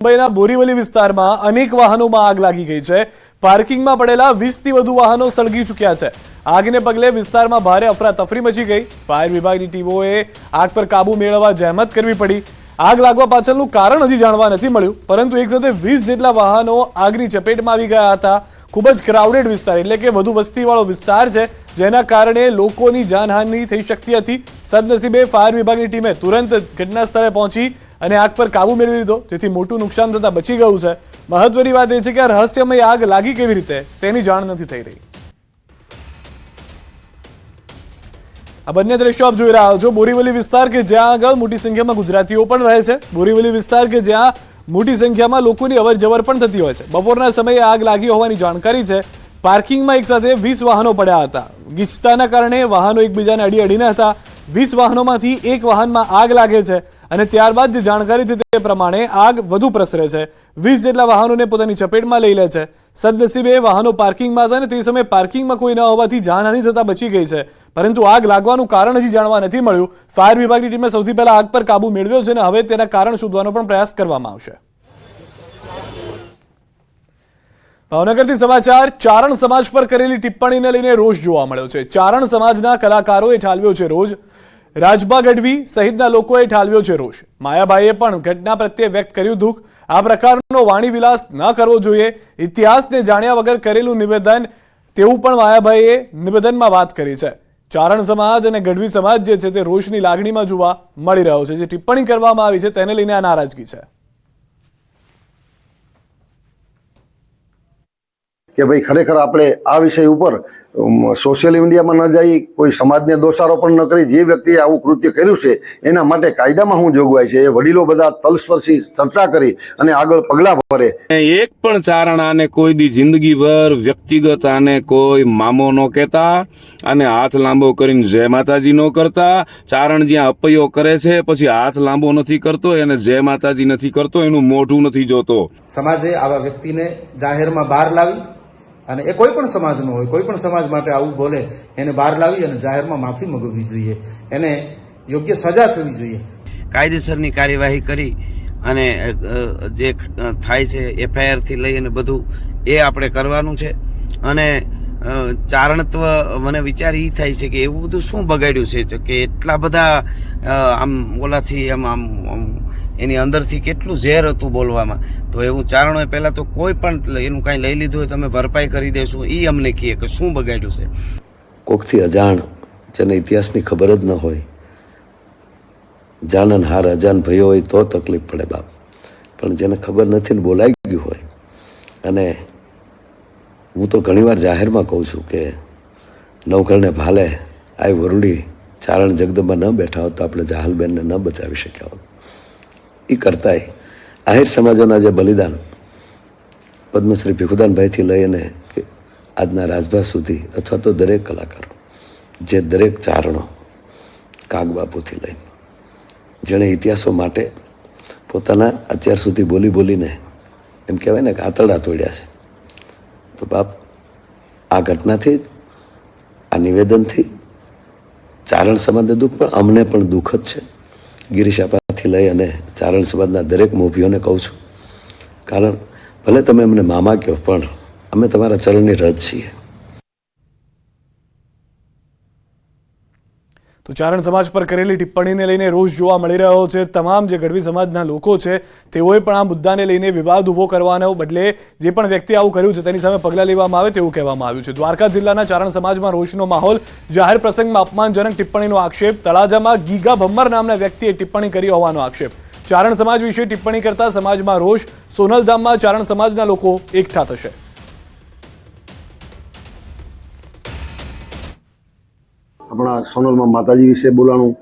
મુંબઈના બોરીવલી વિસ્તારમાં અનેક વાહનોમાં આગ લાગી ગઈ છે. પાર્કિંગમાં પડેલા વીસથી વધુ વાહનો સળગી ચૂક્યા છે. આગને પગલે વિસ્તારમાં ભારે અફરાતફરી મચી ગઈ. ફાયર વિભાગની ટીમોએ આગ પર કાબુ મેળવવા જહેમત કરવી પડી. આગ લાગવા પાછળનું કારણ હજી જાણવા નથી મળ્યું, પરંતુ એક સાથે વીસ જેટલા વાહનો આગની ચપેટમાં આવી ગયા હતા. ખૂબ જ ક્રાઉડેડ વિસ્તાર, એટલે કે વધુ વસ્તીવાળો વિસ્તાર છે, જેના કારણે લોકોની જાનહાનિ થઈ શકતી હતી. સદનસીબે ફાયર વિભાગની ટીમે તુરંત ઘટના સ્થળે પહોંચી અને આગ પર કાબુ મેળવી લીધો. જેથી મોટું નુકસાન થતાં બચી ગયું છે. મહત્વની વાત એ છે કે આ રહસ્યમય આગ લાગી કેવી રીતે, તેની જાણ નથી થઈ રહી. આ બંને દ્રશ્યો આપ જોઈ રહ્યા છો. બોરીવલી વિસ્તાર કે જ્યાં આગળ મોટી સંખ્યામાં ગુજરાતીઓ પણ રહે છે. બોરીવલી વિસ્તાર કે જ્યાં મોટી સંખ્યામાં લોકોની અવર જવર પણ થતી હોય છે. બપોરના સમયે આગ લાગી હોવાની જાણકારી છે. પાર્કિંગમાં એક સાથે વીસ વાહનો પડ્યા હતા. ગીચતાના કારણે વાહનો એકબીજાને અડી અડીને હતા. વીસ વાહનોમાંથી એક વાહનમાં આગ લાગે છે. અને ત્યારબાદ જે જાણકારી છે તે પ્રમાણે આગ વધુ પ્રસરે છે. વીસ જેટલા વાહનોને પોતાની ચપેટમાં લઈ લે છે. સદનસીબે વાહનો પાર્કિંગમાં હતા અને તે સમયે પાર્કિંગમાં કોઈ ન હોવાથી જાનહાની થતા બચી ગઈ છે. પરંતુ આગ લાગવાનું કારણ હજી જાણવા નથી મળ્યું. ફાયર વિભાગની ટીમે સૌથી પહેલા આગ પર કાબુ મેળવ્યો છે અને હવે તેના કારણ શોધવાનો પણ પ્રયાસ કરવામાં આવશે. ભાવનગરથી સમાચાર, ચારણ સમાજ પર કરેલી ટિપ્પણીને લઈને રોષ જોવા મળ્યો છે. ચારણ સમાજના કલાકારોએ ઠાલવ્યો છે રોજ. રાજભા ગઢવી સહિતના લોકોએ ઠાલવ્યો છે રોષ. માયાભાઈએ પણ ઘટના પ્રત્યે વ્યક્ત કર્યું દુઃખ. આ પ્રકારનો વાણી વિલાસ ન કરવો જોઈએ. ઇતિહાસને જાણ્યા વગર કરેલું નિવેદન, તેવું પણ માયાભાઈએ નિવેદનમાં વાત કરી છે. ચારણ સમાજ અને ગઢવી સમાજ જે છે તે રોષની લાગણીમાં જોવા મળી રહ્યો છે. જે ટિપ્પણી કરવામાં આવી છે તેને લઈને આ નારાજગી છે. કે ભાઈ ખરેખર આપણે આ વિષય ઉપર સોશિયલ મીડિયામાં ન જઈ કોઈ સમાજને દોષારોપણ ન કરી જે વ્યક્તિએ આવું કૃત્ય કર્યું છે એના માટે કાયદામાં શું જોગવાઈ છે. એ વડીલો બધા તલસ્પર્શી ચર્ચા કરી અને આગળ પગલાં ભરે. એક પણ ચારણ આને કોઈ દી જિંદગીભર વ્યક્તિગત આને કોઈ મામો ન કહેતા અને હાથ લાંબો કરીને જય માતાજી ન કરતા. ચારણ જ્યાં અપયો કરે છે પછી હાથ લાંબો નથી કરતો એને જય માતાજી નથી કરતો એનું મોઢું નથી જોતો. સમાજે આવા વ્યક્તિને જાહેરમાં બહાર લાવી અને એ કોઈ પણ સમાજનો હોય, કોઈ પણ સમાજ માટે આવું બોલે, એને બહાર લાવી અને જાહેરમાં માફી મગવવી જોઈએ. એને યોગ્ય સજા થવી જોઈએ. કાયદેસરની કાર્યવાહી કરી અને જે થાય છે એફઆઈઆરથી લઈ અને બધું એ આપણે કરવાનું છે. અને ચારણત્વ મને વિચાર એ થાય છે કે એવું બધું શું બગાડ્યું છે? કે એટલા બધા આમ ઓલાથી આમ આમ આમ એની અંદરથી કેટલું ઝેર હતું બોલવામાં. તો એવું ચારણોએ પહેલાં તો કોઈ પણ એનું કાંઈ લઈ લીધું હોય તમે ભરપાઈ કરી દેશું. એ અમને કહે કે શું બગાડ્યું છે? કોકથી અજાણ, જેને ઇતિહાસની ખબર જ ન હોય. જાનન હાર અજાન ભયો હોય તો તકલીફ પડે બાપ. પણ જેને ખબર નથી ને બોલાઈ ગયું હોય. અને હું તો ઘણીવાર જાહેરમાં કહું છું કે નવકરને ભાલે આ વરુડી ચારણ જગદંબા ન બેઠા હોત તો આપણે જાહલબેનને ન બચાવી શક્યા હોત. એ કરતાંય આહિર સમાજોના જે બલિદાન, પદ્મશ્રી ભીખુદાનભાઈથી લઈને કે આજના રાજભા સુધી અથવા તો દરેક કલાકારો, જે દરેક ચારણો કાગબાપુથી લઈને, જેણે ઇતિહાસો માટે પોતાના અત્યાર સુધી બોલી બોલીને એમ કહેવાય ને કે આતરડા તોડ્યા છે. તો બાપ, આ ઘટનાથી, આ નિવેદનથી ચારણ સમાજને દુઃખ, પણ અમને પણ દુઃખ જ છે. ગિરીશ આપાથી લઈ અને ચારણ સમાજના દરેક મોભીઓને કહું છું. કારણ ભલે તમે અમને મામા કહો, પણ અમે તમારા ચરણની રજ છીએ. તો ચારણ સમાજ પર કરેલી ટિપ્પણીને લઈને રોષ જોવા મળી રહ્યો છે. તમામ જે ગઢવી સમાજના લોકો છે, તેઓએ પણ આ મુદ્દાને લઈને વિવાદ ઊભો કરવાને બદલે જે પણ વ્યક્તિ આવું કર્યું છે તેની સામે પગલાં લેવામાં આવે તેવું કહેવામાં આવ્યું છે. દ્વારકા જિલ્લાના ચારણ સમાજમાં રોષનો માહોલ, જાહેર પ્રસંગમાં અપમાનજનક ટિપ્પણીનો આક્ષેપ, તળાજામાં ગીગા ભમ્મર નામના વ્યક્તિએ ટિપ્પણી કરી હોવાનો આક્ષેપ. ચારણ સમાજ વિશે ટિપ્પણી કરતા સમાજમાં રોષ, સોનલધામમાં ચારણ સમાજના લોકો એકઠા થશે. આપણા સોનલમાં માતાજી વિશે બોલાણું.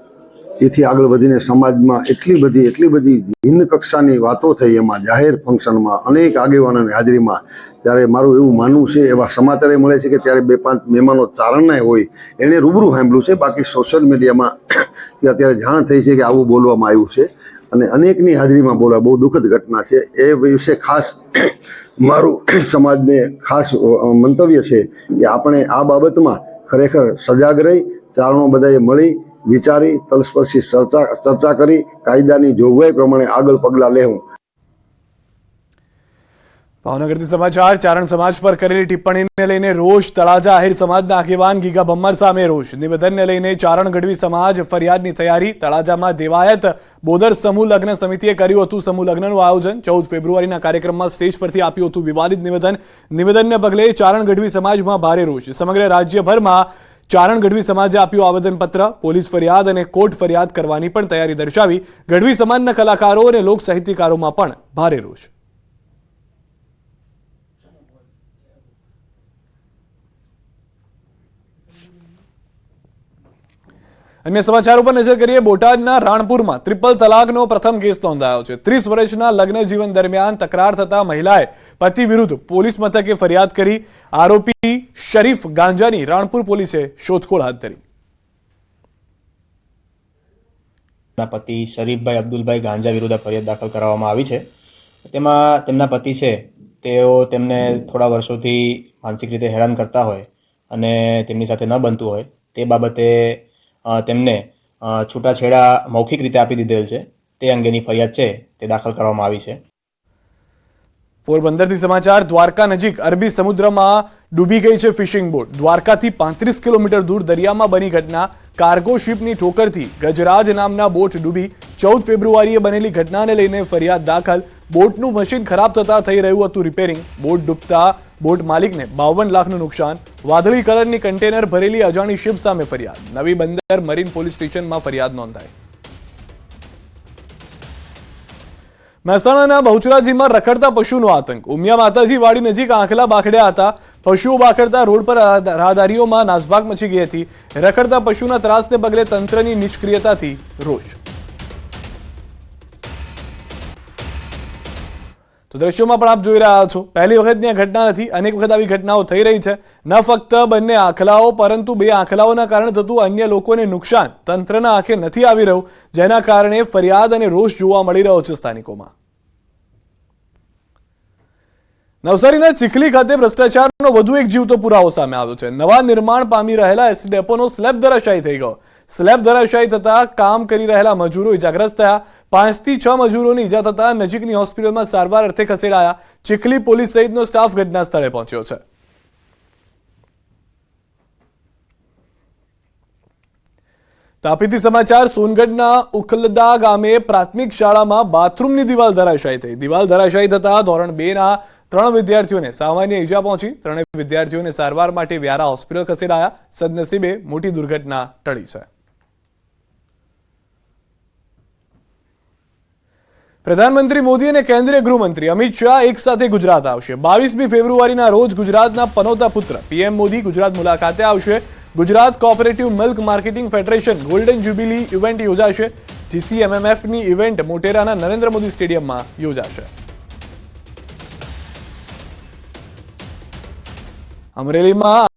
એથી આગળ વધીને સમાજમાં એટલી બધી એટલી બધી ભિન્ન કક્ષાની વાતો થઈ એમાં, જાહેર ફંક્શનમાં, અનેક આગેવાનોની હાજરીમાં. ત્યારે મારું એવું માનવું છે, એવા સમાચારે મળે છે કે ત્યારે બે પાંચ મહેમાનો ચારણના હોય, એણે રૂબરૂ સાંભળ્યું છે. બાકી સોશિયલ મીડિયામાં અત્યારે જાણ થઈ છે કે આવું બોલવામાં આવ્યું છે. અને અનેકની હાજરીમાં બોલવા બહુ દુઃખદ ઘટના છે. એ વિશે ખાસ મારું સમાજને ખાસ મંતવ્ય છે કે આપણે આ બાબતમાં ખરેખર સજાગ રહી ચારણો બધાએ મળી વિચારી, તલસ્પર્શી ચર્ચા ચર્ચા કરી, કાયદાની જોગવાઈ પ્રમાણે આગળ પગલાં લેવું ભાવનગરથી સમાચાર, ચારણ સમાજ પર કરેલી ટિપ્પણીને લઈને રોષ, તળાજા આહિર સમાજના આગેવાન ગીગા બમ્મર સામે રોષ. નિવેદનને લઈને ચારણ ગઢવી સમાજ ફરિયાદની તૈયારી, તળાજામાં દેવાયત બોદર સમૂહ લગ્ન સમિતિએ કર્યું હતું. સમૂહ લગ્નનું આયોજન ચૌદ ફેબ્રુઆરીના કાર્યક્રમમાં સ્ટેજ પરથી આપ્યું હતું વિવાદિત નિવેદન. નિવેદનને પગલે ચારણ ગઢવી સમાજમાં ભારે રોષ. સમગ્ર રાજ્યભરમાં ચારણ ગઢવી સમાજે આપ્યું આવેદનપત્ર, પોલીસ ફરિયાદ અને કોર્ટ ફરિયાદ કરવાની પણ તૈયારી દર્શાવી ગઢવી સમાજના કલાકારો અને લોક સાહિત્યકારોમાં પણ ભારે રોષ. અન્ય સમાચાર ઉપર નજર કરીએ, બોટાદના રાણપુરમાં ત્રિપલ તલાકનો પ્રથમ કેસ નોંધાયો છે. ત્રીસ વર્ષના લગ્ન જીવન દરમિયાન તકરાર થતા મહિલાએ પતિ વિરુદ્ધ પોલીસ મથકે ફરિયાદ કરી. આરોપી શરીફ ગાંજાની રાણપુર પોલીસે શોધખોળ હાથ ધરી. પતિ શરીફભાઈ અબ્દુલભાઈ ગાંજા વિરુદ્ધ ફરિયાદ દાખલ કરવામાં આવી છે. તેમાં તેમના પતિ છે, તેઓ તેમને થોડા વર્ષોથી માનસિક રીતે હેરાન કરતા હોય અને તેમની સાથે ન બનતું હોય. તે બાબતે તેમને છૂટાછેડા મૌખિક રીતે આપી દીધેલ છે. તે અંગેની ફરિયાદ છે, તે દાખલ કરવામાં આવી છે. પોરબંદરથી સમાચાર, દ્વારકા નજીક અરબી સમુદ્રમાં ડૂબી ગઈ છે ફિશિંગ બોટ. દ્વારકાથી પાંત્રીસ કિલોમીટર દૂર દરિયામાં બની ઘટના. કાર્ગો શિપની ઠોકરથી ગજરાજ નામના બોટ ડૂબી ચૌદ ફેબ્રુઆરીએ બનેલી ઘટનાને લઈને ફરિયાદ દાખલ. બોટનું મશીન ખરાબ થતા થઈ રહ્યું હતું રિપેરિંગ બોટ ડૂબતા, બોટ માલિકને બાવન લાખનું નુકસાન. વાદળી કલરની કન્ટેનર ભરેલી અજાણી શિપ સામે ફરિયાદ. નવી બંદર મરીન પોલીસ સ્ટેશનમાં ફરિયાદ નોંધાઈ. મહેસાણાના બહુચરાજીમાં રખડતા પશુનો આતંક. ઉમિયા માતાજી વાડી નજીક આંખલા બાખડ્યા હતા. પશુઓ બાખડતા રોડ પર રાહદારીઓમાં નાસભાગ મચી ગઈ હતી. રખડતા પશુના ત્રાસને પગલે તંત્રની નિષ્ક્રિયતાથી રોષ. તો દ્રશ્યોમાં પણ આપ જોઈ રહ્યા છો. પહેલી વખતની આ ઘટના નથી. અનેક વખત આવી ઘટનાઓ થઈ રહી છે. ન ફક્ત બંને આંખલાઓ, પરંતુ બે આંખલાઓના કારણે થતું અન્ય લોકોને નુકસાન તંત્રના આંખે નથી આવી રહ્યું, જેના કારણે ફરિયાદ અને રોષ જોવા મળી રહ્યો છે સ્થાનિકોમાં. નવસારીના ચીખલી ખાતે ભ્રષ્ટાચારનો વધુ એક જીવતો પુરાવો સામે આવ્યો છે. નવા નિર્માણ પામી રહેલા એસટી ડેપોનો સ્લેબ ધરાશાયી થઈ ગયો. સ્લેબ ધરાશાયી થતા કામ કરી રહેલા મજૂરો ઇજાગ્રસ્ત થયા. પાંચથી છ મજૂરોને ઈજા થતા નજીકની હોસ્પિટલમાં સારવાર અર્થે ખસેડાયા. ચીખલી પોલીસ સહિતનો સ્ટાફ ઘટના સ્થળે પહોંચ્યો છે. તાપીથી સમાચાર, સોનગઢના ઉખલદા ગામે પ્રાથમિક શાળામાં બાથરૂમની દિવાલ ધરાશાયી થઈ. દિવાલ ધરાશાયી થતા ધોરણ બે ના ત્રણ વિદ્યાર્થીઓને સામાન્ય ઈજા પહોંચી. ત્રણેય વિદ્યાર્થીઓને સારવાર માટે વ્યારા હોસ્પિટલ ખસેડાયા. સદનસીબે મોટી દુર્ઘટના ટળી છે. પ્રધાનમંત્રી મોદી અને કેન્દ્રીય ગૃહમંત્રી અમિત શાહ એક સાથે ગુજરાત આવશે. બાવીસમી ફેબ્રુઆરીના રોજ ગુજરાતના પનોતા પુત્ર, પીએમ મોદી ગુજરાત મુલાકાતે આવશે. Gujarat cooperative milk marketing federation golden jubilee event યોજાશે. જીસીએમએમએફની ઇવેન્ટ મોટેરાના નરેન્દ્ર મોદી સ્ટેડિયમમાં યોજાશે. અમરેલીમાં